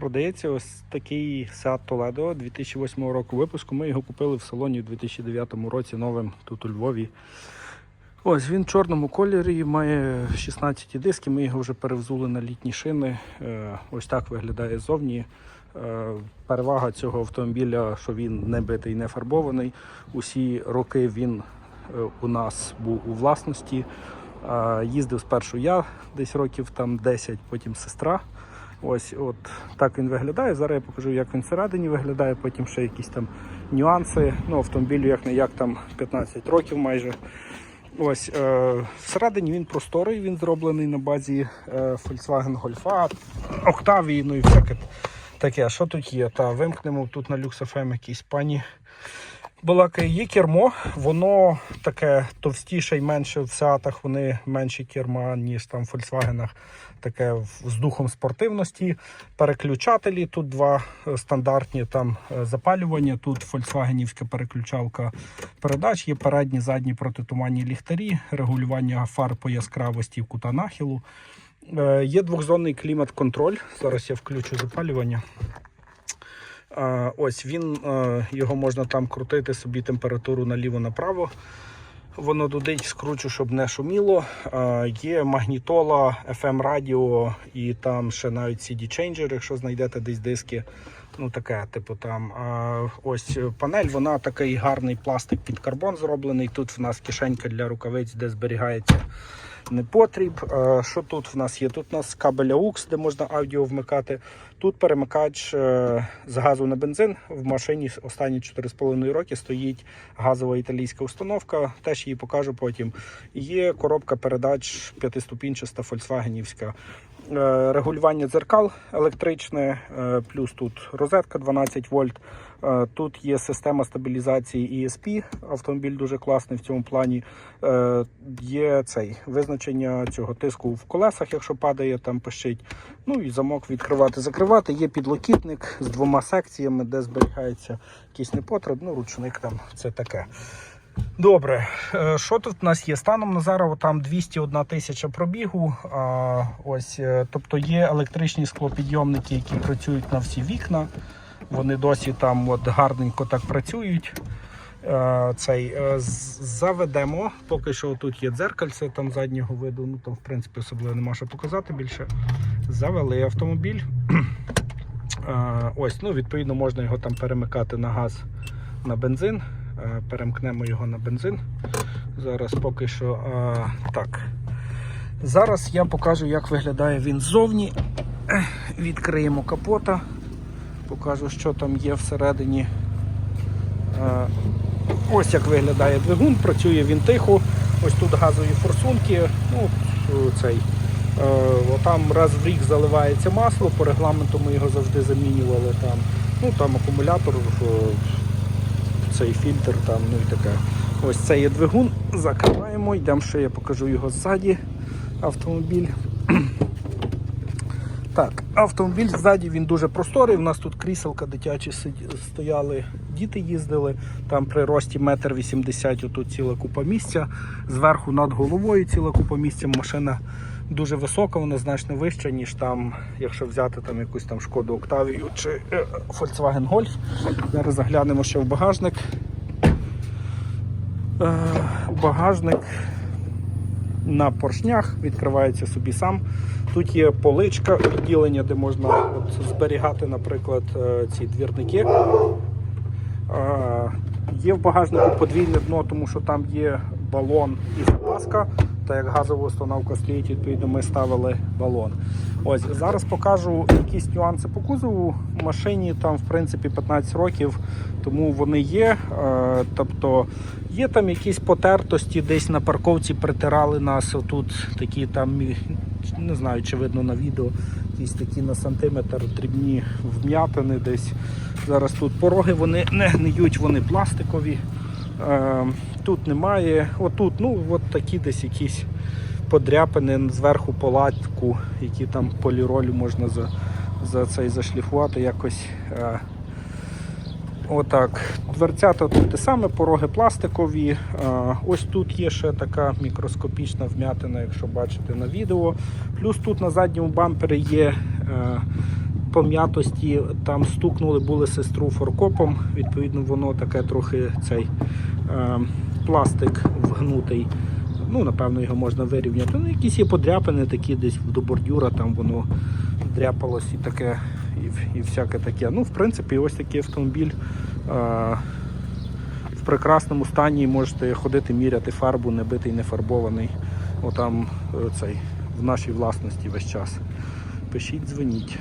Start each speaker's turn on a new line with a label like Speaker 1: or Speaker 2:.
Speaker 1: Продається ось такий Seat Toledo 2008 року випуску. Ми його купили в салоні у 2009 році новим тут у Львові. Ось він в чорному кольорі, має 16 диски. Ми його вже перевзули на літні шини. Е, Ось так виглядає ззовні. Е, Перевага цього автомобіля, що він не битий, не фарбований. Усі роки він е, у нас був у власності. Їздив спершу я десь років там 10, потім сестра. Ось от так він виглядає. Зараз я покажу, як він всередині виглядає, потім ще якісь там нюанси. Ну, автомобілю як не як там 15 років майже. Ось е, всередині він просторий, він зроблений на базі е, Volkswagen Golf, Octavia, ну і всяке таке. Що тут є? Та вимкнемо тут на FM якісь пані. Балакає, є кермо, воно таке товстіше і менше в Сеатах, вони менші керма, ніж там в Volkswagen, таке з духом спортивності. Переключателі тут два е, стандартні там е, запалювання. Тут Volkswagenівська переключалка передач, є передні, задні протитуманні ліхтарі, регулювання фар по яскравості кута нахилу. Е, Є двохзонний клімат-контроль. Зараз я включу запалювання. Ось він, е, його можна там крутити собі температуру наліво-направо. Воно дудить, скручу, щоб не шуміло. Є магнітола, FM радіо і там ще навіть CD-чейнджер, якщо знайдете десь диски. Ну таке, типу там. А, ось е, панель, вона такий гарний пластик під карбон зроблений. Тут в нас кишенька для рукавиць, де зберігається непотріб. Е, Що тут в нас є? Тут у нас кабель AUX, де можна аудіо вмикати. Тут перемикач е, з газу на бензин. В машині останні 4,5 роки стоїть газова італійська установка. Теж її покажу потім. Є коробка передач п'ятиступінчаста Volkswagenівська. Е, Регулювання дзеркал електричне, е, плюс тут розетка 12 вольт. Е, Тут є система стабілізації ESP. Автомобіль дуже класний в цьому плані. Є цей визначення цього тиску в колесах, якщо падає, там пищить. Ну і замок відкривати, закривати. Є підлокітник з двома секціями, де зберігається якийсь непотреб, ну ручник там це таке. Добре, Е, що тут у нас є? Станом на зараз там 201 тисяча пробігу. Ось, е, тобто є електричні склопідйомники, які працюють на всі вікна. Вони досі там от гарненько так працюють. Е, Цей заведемо. Поки що тут є дзеркальце там заднього виду. Ну там в принципі особливо нема що показати більше. Завели автомобіль. Ось, ну відповідно можна його там перемикати на газ на бензин. Е, Перемкнемо його на бензин. Зараз поки що е, так. Зараз я покажу, як виглядає він ззовні. Відкриємо капота, покажу, що там є всередині. Е, Ось як виглядає двигун, працює він тихо. Ось тут газові форсунки. Ну, цей. Там раз в рік заливається масло, по регламенту ми його завжди замінювали. Там, ну, там акумулятор, цей фільтр, там, ну і таке. Ось це є двигун, закриваємо, йдемо ще я покажу його ззаді автомобіль. Так, автомобіль ззаді він дуже просторий. У нас тут кріселка дитячі стояли, діти їздили. Там при рості метр вісімдесят отут ціла купа місця. Зверху над головою ціла купа місця. Машина дуже висока, вона значно вища, ніж там, якщо взяти там якусь там шкоду Октавію чи е, Volkswagen Golf. Зараз заглянемо ще в багажник. Е, Багажник на поршнях, відкривається собі сам. Тут є поличка відділення, де можна от зберігати, наприклад, е, ці двірники. Є в багажнику подвійне дно, тому що там є балон і запаска. Та як газова установка стоїть, відповідно, ми ставили балон. Ось зараз покажу якісь нюанси по кузову. В машині там, в принципі, 15 років, тому вони є. Е, Тобто є там якісь потертості, десь на парковці притирали нас. Отут такі там, не знаю, чи видно на відео, якісь такі на сантиметр дрібні вм'ятини десь. Зараз тут пороги вони не гниють, вони пластикові. Е, Тут немає. Отут, ну, от такі десь якісь подряпини зверху по латку, які там поліролю можна за, за цей зашліфувати якось. Е, Отак. Дверцята тут те саме, пороги пластикові. Е, Ось тут є ще така мікроскопічна вм'ятина, якщо бачите на відео. Плюс тут на задньому бампері є е, пом'ятості там стукнули, були сестру форкопом. Відповідно, воно таке трохи цей е, пластик вгнутий. Ну, напевно, його можна вирівняти. Ну, якісь є подряпини такі десь до бордюра, там воно дряпалось і таке, і, і всяке таке. Ну, в принципі, ось такий автомобіль. Е, в прекрасному стані можете ходити, міряти фарбу, не битий, не фарбований. Отам е, цей в нашій власності весь час. Пишіть, дзвоніть.